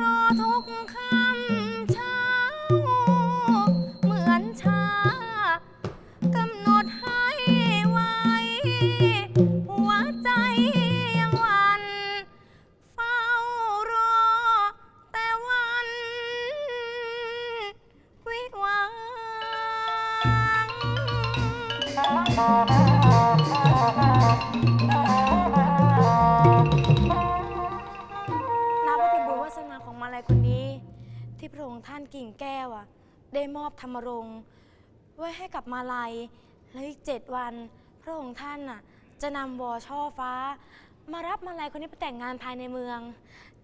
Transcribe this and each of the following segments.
รอทุกข้า มาลัย แล้วอีกเจ็ดวัน พระองค์ท่านน่ะจะนำวอช่อฟ้า มารับมาลัยคนนี้ไปแต่งงานภายในเมือง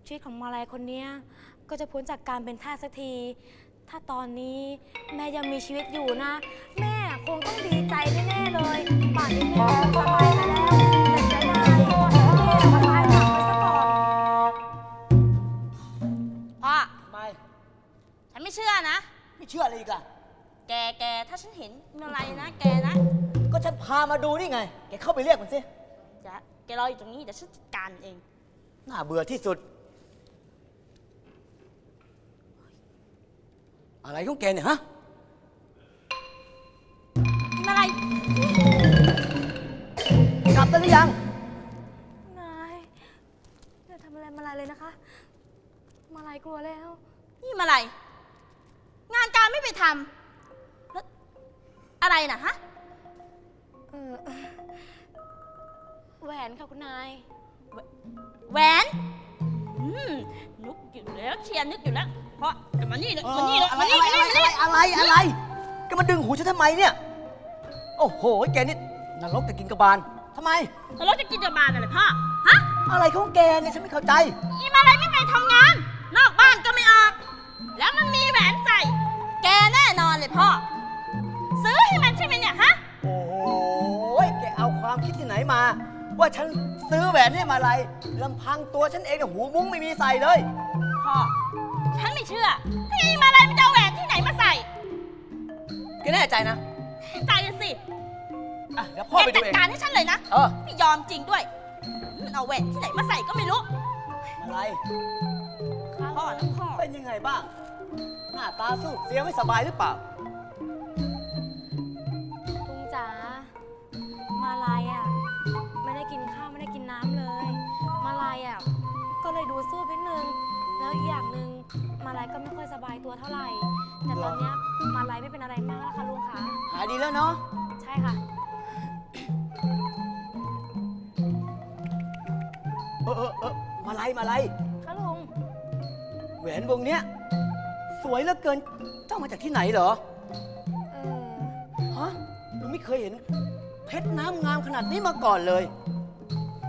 ชีวิตของมาลัยคนเนี้ยก็จะพ้นจากการเป็นทาสสักที ถ้าตอนนี้แม่ยังมีชีวิตอยู่นะ แม่คงต้องดีใจแน่ๆเลยป่านนี้แม่คงสบายมาแล้วแต่เสียดายแม่มาตายหลังไปซะก่อนพ่อไม่ฉันไม่เชื่อนะ ไม่เชื่ออะไรอีกล่ะ แกแกถ้าฉันเห็นอะไรนะแกนะก็ฉันพามาดูนี่ไง แกเข้าไปเรียกมันสิ จะแกรออยู่ตรงนี้เดี๋ยวฉันจัดการเอง น่าเบื่อที่สุด อะไรของแกเนี่ยฮะนี่อะไร กลับได้หรือยัง นายอย่าทำอะไรมาลายเลยนะคะ มาลายกลัวแล้ว นี่มาอะไร งานการไม่ไปทำแล้ว อะไรนะฮะ เออแหวนค่ะคุณนาย แหวนอืมนึกอยู่แล้วเชียร์นึกอยู่แล้ว เพราะเดี๋ยวมานี่เลยเออมานี่เลยอะไรมานี่อะไรมานี่อะไรมานี่อะไรอะไรแกมาดึงหูฉันทำไมเนี่ย โอ้โหแกนี่นรกกับกินกระบาลทำไม แล้วเราจะกินจะบานอะไรพ่อ ฮะ อะไรของแกเนี่ยฉันไม่เข้าใจ อีมาอะไรไม่ไปทำงาน นอกบ้านก็ไม่ออก แล้วมันมีแหวนใส่ แกแน่นอนเลยพ่อ ซื้อให้มันใช่ไหมเนี่ยฮะ โอ้โหแกเอาความคิดที่ไหนมา ว่าฉันซื้อแหวนให้มาอะไรลำพังตัวฉันเองเนี่ยหูมุ้งไม่มีใส่เลย พ่อ ฉันไม่เชื่อ ที่อีมาอะไรมันจะเอาแหวนที่ไหนมาใส่แกแน่ใจนะใจสิอะเดี๋ยวพ่อแกไปดูจัดเอง การให้ฉันเลยนะ เออ ไม่ยอมจริงด้วยมันเอาแหวนที่ไหนมาใส่ก็ไม่รู้ อะไร พ่อนะพ่อ เป็นยังไงบ้าง หน้าตาสู้เสียไม่สบายหรือเปล่า ลายอะไม่ได้กินข้าวไม่ได้กินน้ำเลย มาลายอะก็เลยดูสู้นิดนึง แล้วอีกอย่างหนึ่งมาลายก็ไม่ค่อยสบายตัวเท่าไหร่ แต่ตอนเนี้ยมาลายไม่เป็นอะไรมากแล้วค่ะลุงคะหายดีแล้วเนาะ ใช่ค่ะ เออเออเออมาไล่มาไล่ค่ะลุงแหวนวงเนี้ย สวยเหลือเกิน เจ้ามาจากที่ไหนเหรอ เออ ฮะลุงไม่เคยเห็น เพชรน้ำงามขนาดนี้มาก่อนเลย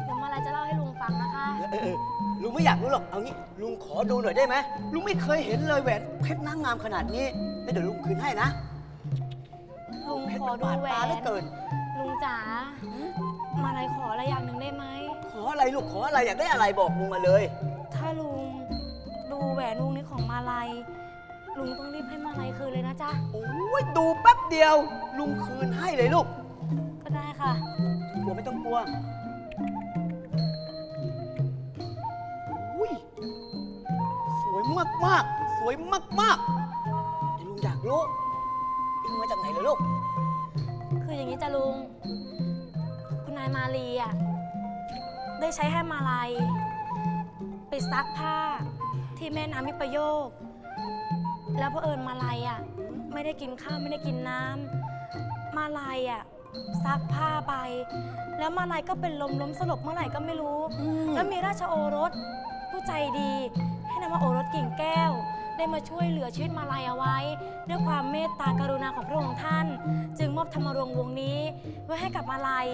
เดี๋ยวมาลายจะเล่าให้ลุงฟังนะคะเออเออเออลุงไม่อยากรู้หรอก เอางี้ ลุงขอดูหน่อยได้ไหมลุงไม่เคยเห็นเลยแหวนเพชรน้ำงามขนาดนี้แล้วเดี๋ยวลุงคืนให้นะลุงเพชรขอมันดูบาดแหวตาเหลือนเกิน ลุงจ๋ามาลายขออะไรอย่างหนึ่งได้ไหม ขออะไรลูกขออะไรอยากได้อะไรบอกลุงมาเลย ถ้าลุงดูแหวนวงนี้ของมาลัยลุงต้องรีบให้มาลัยคืนเลยนะจ๊ะ โอ้ยดูแป๊บเดียว ลุงคืนให้เลยลูก ก็ได้ค่ะ กลัวไม่ต้องกลัว อุ้ย สวยมากมากๆสวยมากมากๆแต่ลุงอยากรู้เอ็งมาจากไหนเลยลูก คืออย่างนี้จ้ะลุง คุณนายมาลีอะ ได้ใช้ให้มาลัย ไปซักผ้าที่แม่น้ำมิประโยค แล้วพอเผอิญมาลัยอะ ไม่ได้กินข้าวไม่ได้กินน้ำมาลัยอะ ซักผ้าไป แล้วมาลัยก็เป็นลมล้มสลบเมื่อไหร่ก็ไม่รู้แล้วมีราชโอรสผู้ใจดี ให้นามว่าโอรสกิ่งแก้ว ได้มาช่วยเหลือชีวิตมาลัยเอาไว้ ด้วยความเมตตากรุณาของพระองค์ท่าน จึงมอบธรรมรงค์วงนี้ ไว้ให้กับมาลัย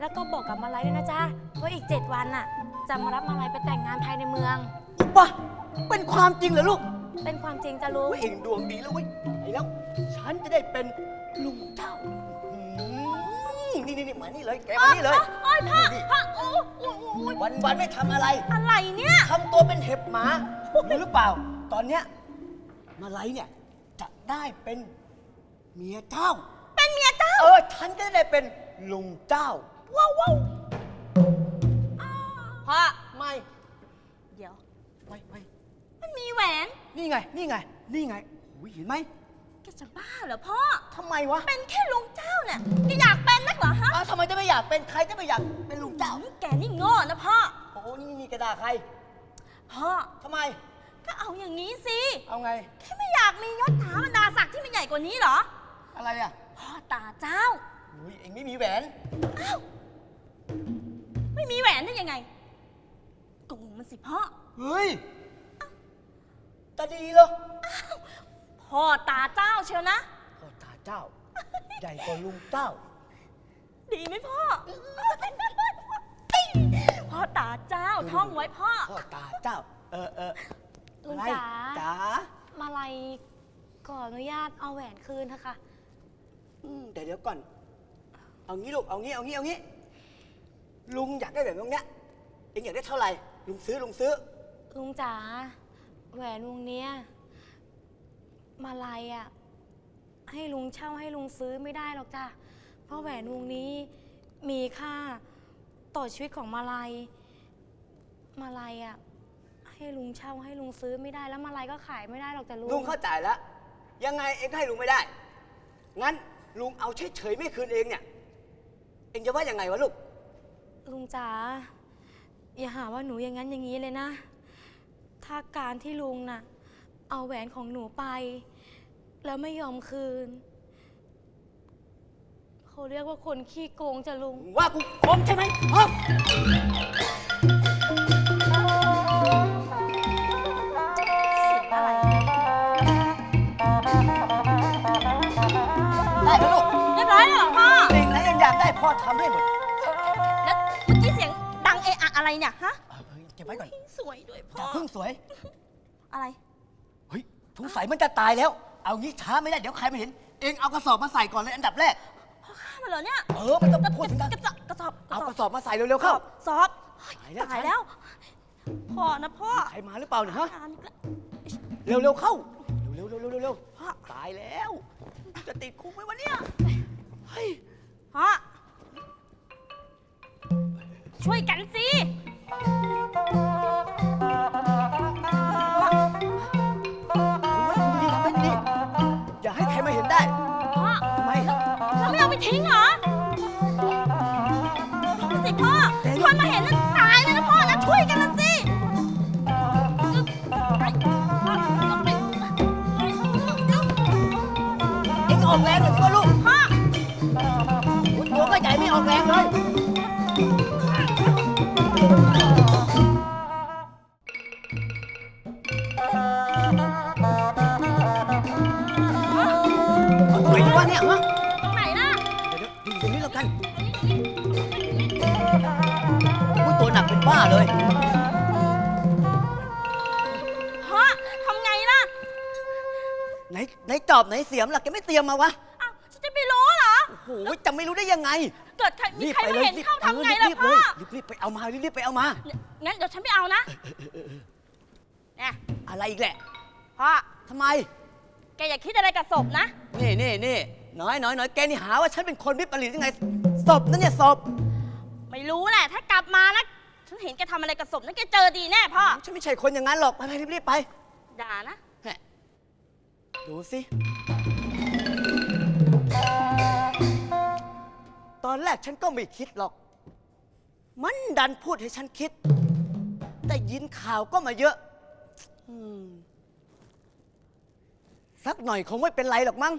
แล้วก็บอกกับมาลัยด้วยนะจ๊ะว่าอีก 7 วันน่ะจะมารับมาลัยไปแต่งงานภายในเมืองวะเป็นความจริงเหรอลูกเป็นความจริงจ้ะลุงว่าเอ็งดวงดีแล้วเว้ยไอ้แล้ว ฉันจะได้เป็นลุงเจ้าอืม นี่นี่นี่มานี่เลย แกมานี่เลย โอ้ยพ่อนี่พ่อโอ้โอ้โอ้ยวันวันๆไม่ทำอะไรอะไรเนี่ย ทำตัวเป็นเห็บหมารู้หรือเปล่า ตอนเนี้ยมาไลเนี่ยจะได้เป็นเมียเจ้า เป็นเมียเจ้าเออฉันก็ได้เป็นลุงเจ้า ว้าวว้าวพ่อไม่เดี๋ยว ไม่ไม่มันมีแหวน นี่ไง นี่ไง นี่ไงโอ้ยเห็นไหม แกจะบ้าเหรอพ่อ ทำไมวะเป็นแค่ลุงเจ้าเนี่ยแกอยากเป็นนักเหรอฮะอ้าวทำไมจะไม่อยากเป็นใครจะไม่อยากเป็นลุงเจ้า แกนี่โง่นะพ่อ โอ้โหนี่นี่กระดาษใครพ่อ ทำไม ก็เอาอย่างนี้สิ เอาไง แค่ไม่อยากมียศถาบรรดาศักดิ์ที่มันใหญ่กว่านี้เหรอ อะไรอะพ่อตาเจ้า อุ้ยเอ็งไม่มีแหวน อ้าวมีแหวนได้ยังไงโกงมันสิพ่อ เฮ้ย ตาดีเหรอ พ่อตาเจ้าเชียวนะ พ่อตาเจ้า ใหญ่กว่าลุงเจ้า ดีไหมพ่อ พ่อตาเจ้าท่องไว้พ่อ พ่อตาเจ้า เออเออลุงอะไรจ๋าจ๋ามาลัยขออนุญาตเอาแหวนคืนเถอะค่ะ อืมเดี๋ยวเดี๋ยวก่อน เอางี้ลูก เอางี้ เอางี้ เอางี้ ลุงอยากได้แบบตรงเนี้ย เองอยากได้เท่าไหร่ ลุงซื้อ ลุงซื้อ ลุงจ๋าแหวนวงเนี้ย มาลัยอะให้ลุงเช่าให้ลุงซื้อไม่ได้หรอกจ้ะ เพราะแหวนวงนี้มีค่าต่อชีวิตของมาลัย มาลัยอะให้ลุงเช่าให้ลุงซื้อไม่ได้แล้วมาลัยก็ขายไม่ได้หรอกจ้ะลุงลุงเข้าใจแล้ว ยังไงเองก็ให้ลุงไม่ได้ งั้นลุงเอาเฉยๆไม่คืนเองเนี่ย เองจะว่ายังไงวะลูก ลุงจ๋าอย่าหาว่าหนูอย่างนั้นอย่างนี้เลยนะ ถ้าการที่ลุงน่ะ เอาแหวนของหนูไป แล้วไม่ยอมคืน เขาเรียกว่าคนขี้โกงจะลุง ว่ากูโกงใช่ไหมฮะเสียงอะไร ได้แล้วลูกเรียบร้อยแล้วเหรอพ่อ สิ่งไหนเองอยากได้พ่อทำให้หมดแล้วเมื่อกี้เสียงดังเอะอะอะไรเนี่ยฮะเออเฮ้ยเก็บไว้ก่อนสวยด้วยพ่จ่าอเพิ่งสวย อะไรเฮ้ย สงสัยมันจะตายแล้ว เอางี้ช้าไม่ได้เดี๋ยวใครมาเห็น เองเอากระสอบมาใส่ก่อนเลยอันดับแรก พ่อฆ่ามันเหรอเนี่ยเออมันต้องพูดถึงกันกระสอบกระสอบเอากระสอบมาใส่เร็วๆเข้า สอบเฮ้ยตายแล้วตายแล้ว พ่อนะพ่อใครมาหรือเปล่าเนี่ยฮะ อ่านอีกแล้วเร็วๆเข้า เร็วๆเร็วๆเร็วพ่อๆตายแล้ว จะติดคุกไหมวะเนี่ย เฮ้ย พ่อช่วยกันสิผมว่าดีทำให้ดี อย่าให้ใครมาเห็นได้พ่อทำไมแล้วไม่เอาไปทิ้งเหรอทิ้งสิพ่อเดี๋ยวคนมาเห็นแล้ว ไหนจอบไหนเสียมล่ะแกไม่เตรียมมาวะอ้าวฉันจะไปรู้เหรอ โอ้โหจะไม่รู้ได้ยังไงเกิดใครมีใครมาเห็นเข้าทำไงล่ะรีบพ่เลอยรีบๆไปเอามารีบๆไปเอามา งั้นเดี๋ยวฉันไปเอานะเนี่ยอะไรอีกแหละพ่อทำไม แกอย่าคิดอะไรกับศพนะ นี่นี่นี่น้อยน้อยน้อยแกนี่หาว่าฉันเป็นคนวิปริตยังไงศพนั่นเนี่ยศพไม่รู้แหละ ถ้ากลับมานะฉันเห็นแกทำอะไรกับศพนั่นแกเจอดีแน่พ่อ ฉันไม่ใช่คนอย่างนั้นหรอก ไปไปรีบรีบไป ด่านะ แหะดูสิ อนแรกฉันก็ไม่คิดหรอก มันดันพูดให้ฉันคิด แต่ยินข่าวก็มาเยอะอืมสักหน่อยคงไม่เป็นไรหรอกมั้ง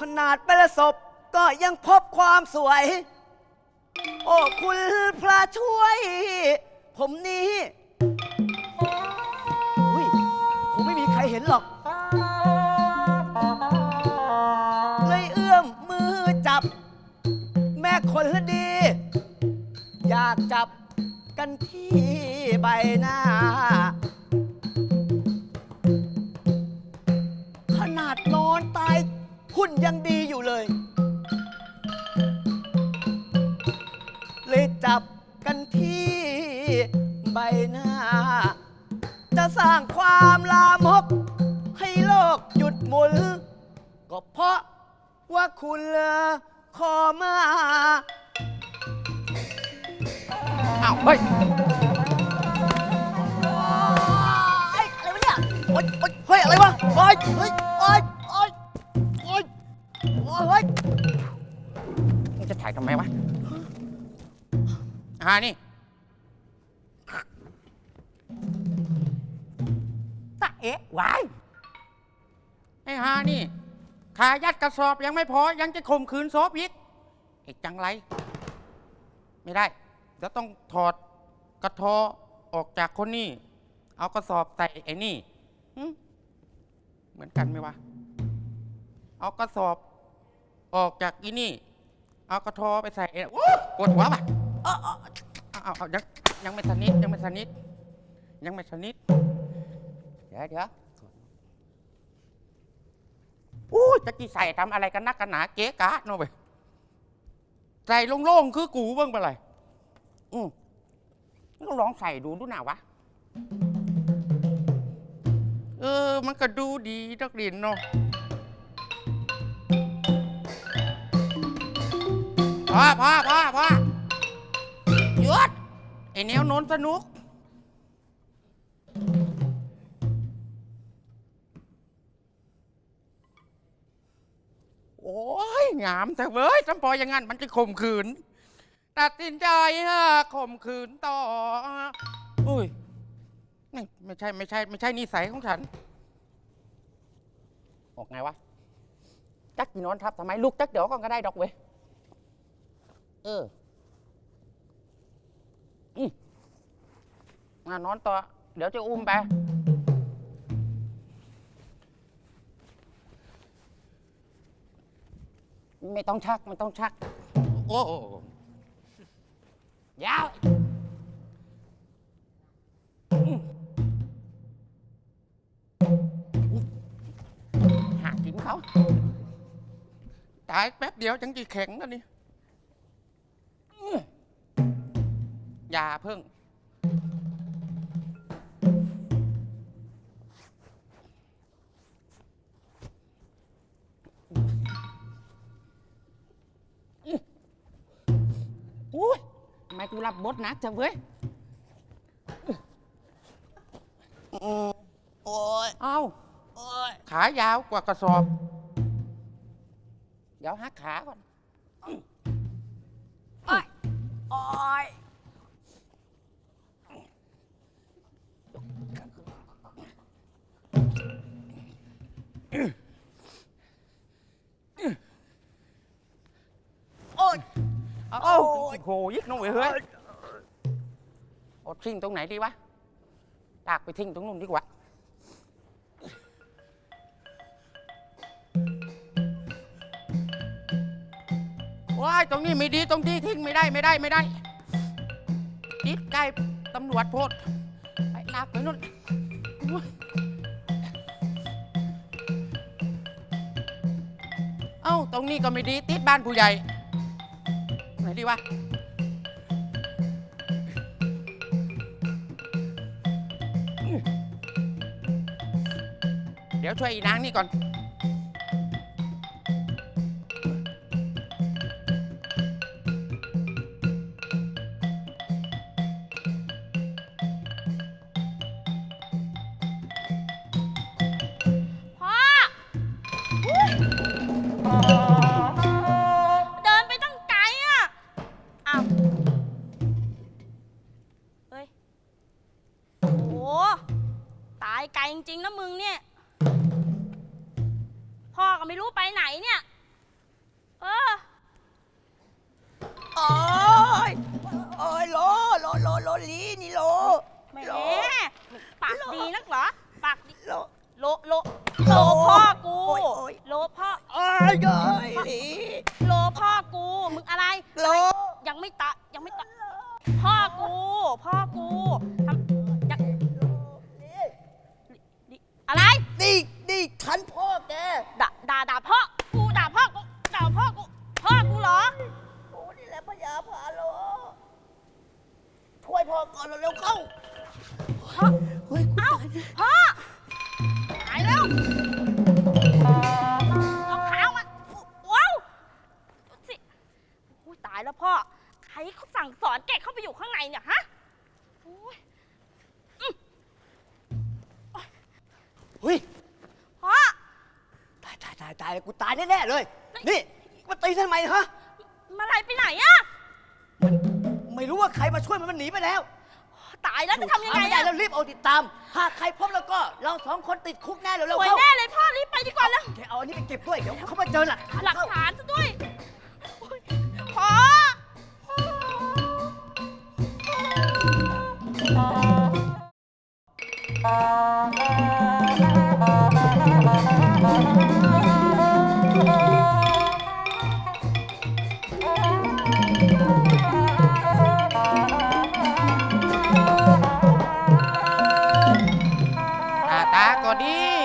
ขนาดเป็นศพก็ยังพบความสวย โอ้ คุณพระช่วย ผมนี้ แม่คนดี อยากจับกันที่ใบหน้า ขนาดนอนตายหุ่นยังดีอยู่เลย เลยจับกันที่ใบหน้า จะสร้างความลามก ให้โลกหยุดหมุน ก็เพราะว่าคุณ ขอมาอ้าวเฮ้ยโอ๊ยอะไรวะเนี่ยโอ๊ยโอ๊ยเฮ้ย อะไรวะโอ๊ยเฮ้ยโอ๊ยโอ๊ยโอ๊ยโอ๊ยเฮ้ยมึงจะถ่ายทำไมวะอ่านี่ ตะเอ๊ะ วาย ไอ้ฮานี่ ขายัดกระสอบยังไม่พอยังจะข่มขืนศพอีกเอกจังไร ไม่ได้เดี๋ยวต้องถอดกระทอออกจากคนนี้ เอากระสอบใส่ไอ้นี่หึเหมือนกันไหมวะ เอากระสอบออกจากอีนี่ เอากระทอไปใส่ไอ้โอ้ปวดหัวป่ะเอาเอเอาเอาเอายังยังไม่สนิทยังไม่สนิทยังไม่สนิทเดี๋ยวเดี๋ยวอู้ จะกี่ใส่ทำอะไรกันนักกันหนาเก๊กะโน่ไปใส่โล่งๆคือกูเบ้างไปเลยอืมต้องลองใส่ดูดูหน่าวะ เออ มันก็ดูดีนักเรียนเนาะพ่อพ่อพ่อพ่อหยุดไอแนวโน้นสนุก งามแต่เว้ยจำปออย่างงั้นมันจะข่มขืน ตัดสินใจฮะข่มขืนต่อ อุ้ยนี่ไม่ใช่ไม่ใช่ ไม่ใช่นิสัยของฉัน ออกไงวะ จักกี่นอนทับทำไมลูกจักเดี๋ยวก่อนก็ได้ดอกเว้ย เออ อืมมานอนต่อ เดี๋ยวจะอุ้มไป ไม่ต้องชักไม่ต้องชัก โอ้ยาวอืมหากินเขาตายแป๊บเดียวจังจีแข็งแล้วนี่อย่าเพิ่ง ทำไมกูรับบทหนักจังเว้ยโอ้ยเอ้า โอ้ยขายาวกว่ากระสอบ เดี๋ยวหักขาก่อน โอ้ยโอ้ยเอาเอาโหยิกน้องเว้ยเฮ้ย เอาทิ้งตรงไหนดีวะตากไปทิ้งตรงนู้นดีกว่า ว้ายตรงนี้ไม่ดีตรงที่ทิ้งไม่ได้ไม่ได้ไม่ได้ติดใกล้ตำรวจโพดไปลากไปนู่นโอ้ยเอ้าตรงนี้ก็ไม่ดีติดบ้านผู้ใหญ่ ไหนดีวะ ดี๋ยวช่วยอีนางนี่ก่อน อะไรามหากใครพบแล้วก็เราสองคนติดคุกแน่เร็วสเร็ววยเข้าแน่เลยพ่อรีบไปดีกว่าแล้วแกเอาอันนี้ไปเก็บด้วย เดี๋ยวเขามาเจอหลักฐานหลักเข้า ฐานซะด้วย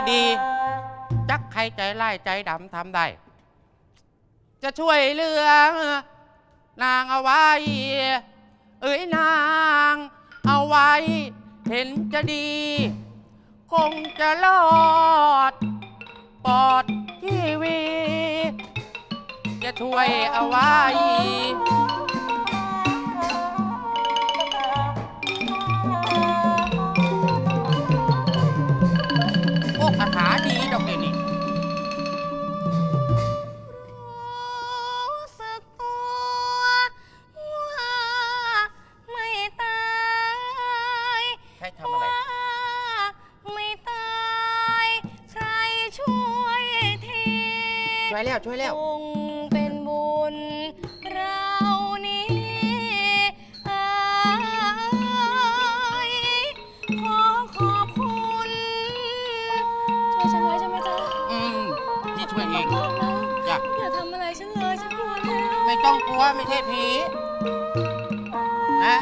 ดี จักใครใจไล่ใจดำทำได้ จะช่วยเหลือนางเอาไว้ เอ้ยนางเอาไว้ เห็นจะดี คงจะรอด ปลอดทีวีจะช่วยเอาไว้ แล้วช่วยแล้ว คงเป็นบุญเรานี้เอ้ยขอขอบคุณช่วยฉันไว้ใช่ไหมจ๊ะอืมพี่ช่วยเองมากนะจ้ะอย่าทำอะไรฉันเลยฉันกลัวแล้ว ไม่ต้องกลัวไม่ใช่ผีนะ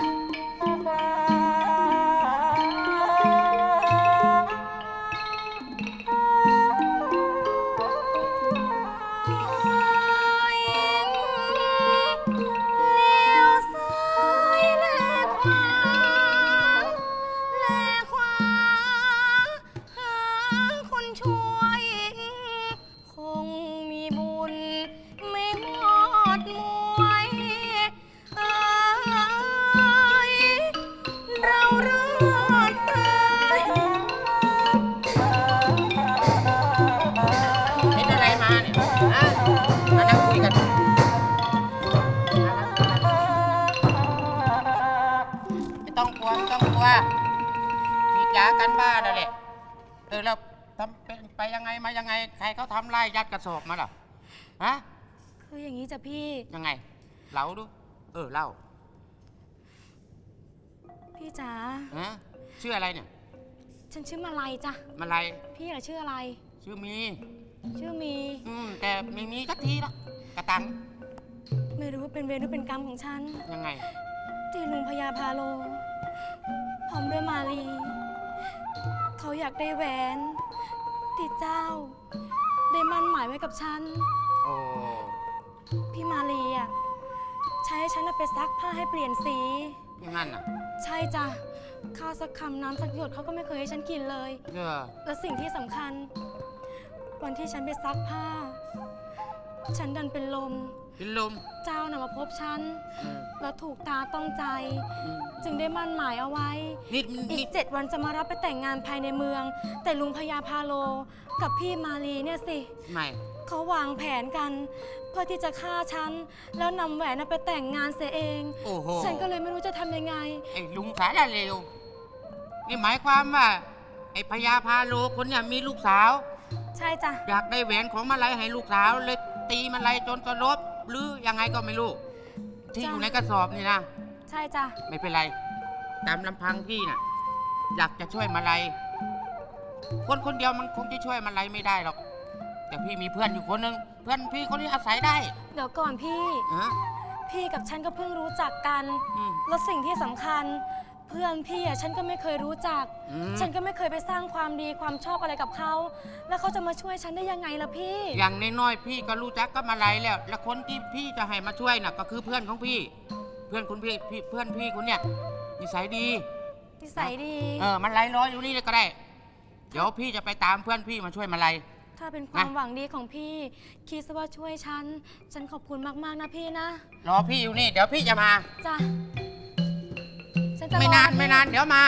กันบ้าแล้วแหละเออแล้วทำเป็นไปยังไงมายังไง ใครเขาทำไล่ยัดกระสอบมาเหรอฮะคืออย่างนี้จ้ะพี่ ยังไงเล่าดู เออเล่าพี่จ๋าฮะชื่ออะไรเนี่ยฉันชื่อมาลัยจ้ะมาลายพี่ล่ะชื่ออะไร ชื่อมี ชื่อมี อืมแต่ไม่มีกัทีละกระตังไม่รู้ว่าเป็นเวรหรือเป็นกรรมของฉันยังไง ที่ลุงพญาพาโลพร้อมด้วยมาลี เขาอยากได้แหวนที่เจ้า ได้มั่นหมายไว้กับฉัน โอ้พี่มาลีอะใช้ให้ฉันน่ะไปซักผ้าให้เปลี่ยนสีอยังงั้นอะใช่จ้ะข้าวสักคำน้ำสักหยดเขาก็ไม่เคยให้ฉันกินเลย เออและสิ่งที่สำคัญ วันที่ฉันไปซักผ้า ฉันดันเป็นลม เป็นลม เจ้าน่ะมาพบฉันเออแล้วถูกตาต้องใจอืมจึงได้มั่นหมายเอาไว้ นี่อีนี่กเจ็ดวันจะมารับไปแต่งงานภายในเมือง แต่ลุงพญาพาโลกับพี่มาลีเนี่ยสิ ไม่ เขาวางแผนกัน เพื่อที่จะฆ่าฉัน แล้วนำแหวนน่ะไปแต่งงานเสียเอง โอ้โห ฉันก็เลยไม่รู้จะทำยังไง ไอ้ลุงสารเลว นี่หมายความว่า ไอ้พญาพาโลคนเนี่ยมีลูกสาว ใช่จ้ะ อยากได้แหวนของมาลัยให้ลูกสาวเลยตีมาลัยจนกระลบ หรือยังไงก็ไม่รู้ ที่อยู่ในกระสอบนี่นะ ใช่จ้ะ ไม่เป็นไร ตามลำพังพี่น่ะ อยากจะช่วยมาลัยคนคนเดียวมันคงจะช่วยมาลัยไม่ได้หรอก แต่พี่มีเพื่อนอยู่คนหนึ่งเพื่อนพี่คนนี้อาศัยได้เดี๋ยวก่อนพี่ ฮะพี่กับฉันก็เพิ่งรู้จักกัน อืม แล้วสิ่งที่สำคัญ เพื่อนพี่อะฉันก็ไม่เคยรู้จัก อืม ฉันก็ไม่เคยไปสร้างความดีความชอบอะไรกับเขา แล้วเขาจะมาช่วยฉันได้ยังไงล่ะพี่ อย่างน้อยๆพี่ก็รู้จักก็มาลัยแล้ว และคนที่พี่จะให้มาช่วยน่ะก็คือเพื่อนของพี่ เพื่อนคุณพี่พี่เพื่อนพี่คนเนี้ยนิสัยดี นิสัยดี เออมันไล่ร้อยอยู่นี่เลยก็ได้ เดี๋ยวพี่จะไปตามเพื่อนพี่มาช่วยมาลัยถ้าเป็นความหวังดีของพี่ คิดซะว่าช่วยฉัน ฉันขอบคุณมากๆนะพี่นะ รอพี่อยู่นี่ เดี๋ยวพี่จะมา จ้ะฉัน จะไม่นานไม่นานเดี๋ยวมา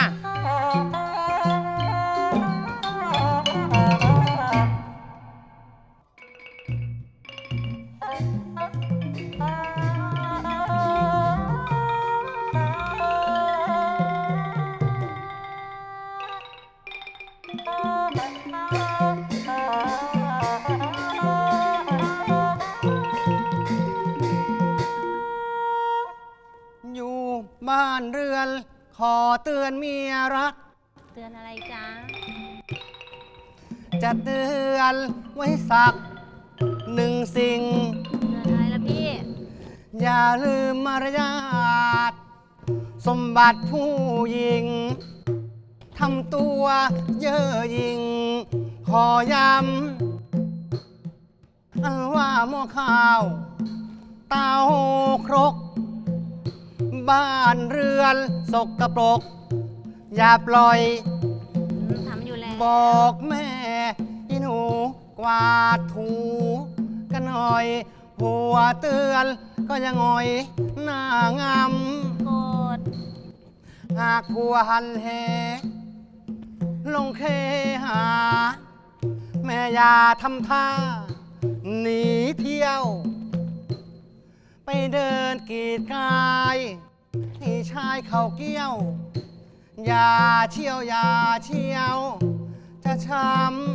อยู่บ้านเรือน ขอเตือนเมียรัก เตือนอะไรจ๊ะ จะเตือนไว้สักหนึ่งสิ่ง เตือนอะไรล่ะพี่ อย่าลืมมารยาทสมบัติผู้หญิงทำตัวเย่อหยิ่งขอย้ำอันว่าหม้อข้าว เตาครก บ้านเรือนสกปรก อย่าปล่อย ทำอยู่แล้วบอกแม่อีหนูกวาดถูกันหน่อย หัวเตือนก็ยังงอยหน้างามโกรธหากผัวหันเหลงเคหา แม่อย่าทำท่า หนีเที่ยว ไปเดินกรีดกาย ให้ชายเขาเกี้ยว อย่าเที่ยวอย่าเที่ยว จะช้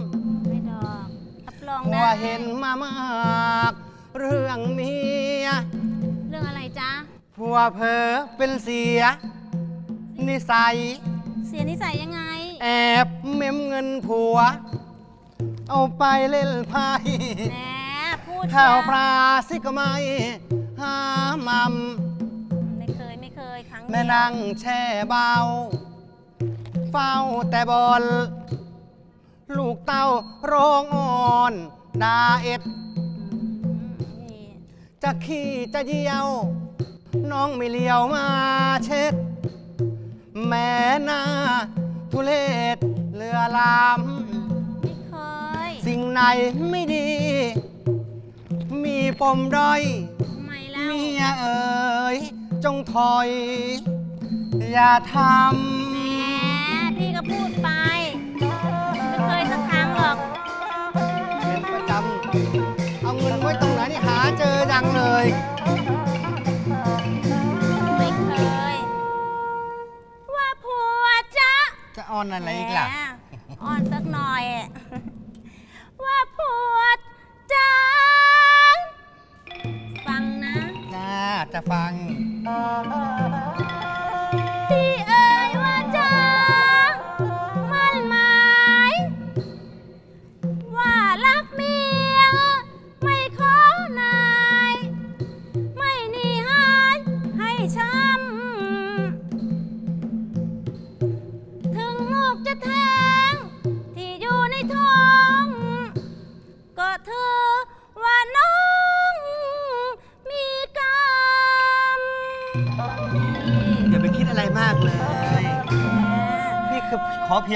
ำไม่ดอกรับรองผันะวเห็นมามากเรื่องเมียเรื่องอะไรจ๊ะ ผัวเผลอเป็นเสีย นิสัย เสียนิสัยยังไง แอบเมมเงินผัว เอาไปเล่นไพ่แหมพูดข้าวเชียปลาสิก็ไม่หามัม แม่นั่งแช่เบา เฝ้าแต่บอล ลูกเต้าร้องอ่อนดาเอ็ดอืมนี่จะขี้จะเยี่ยว น้องไม่เลี้ยวมาเช็ด แม่หน้าทุเลศเรือลาม ไม่เคยสิ่งไหนไม่ดี มีปมด้อย ทำไมเล่าเมียเอ๋ย จงถอย อย่าทแหมพี่ก็พูดไป ไม่เคยสักครั้งหรอกำเป็นประจำเอาเงินไว้ตรงไหนนี่หาเจอดังเลย ไม่เคย ว่าผัวจ๊ะจะออนอะไรอีกล่ะ แหมอ่อนสักหน่อย ว่าผัวจ๊ะ จ้าจะฟัง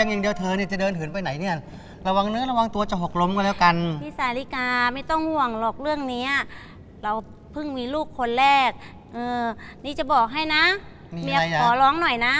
อเพียงอย่างเดียวเธอเนี่ยจะเดินเหินไปไหนเนี่ย ระวังเนื้อระวังตัวจะหกล้มก็แล้วกัน พี่สาริกาไม่ต้องห่วงหรอกเรื่องเนี้ยเราเพิ่งมีลูกคนแรก เออ นี่จะบอกให้นะ มีเมีอะไรอะขอร้องหน่อยนะ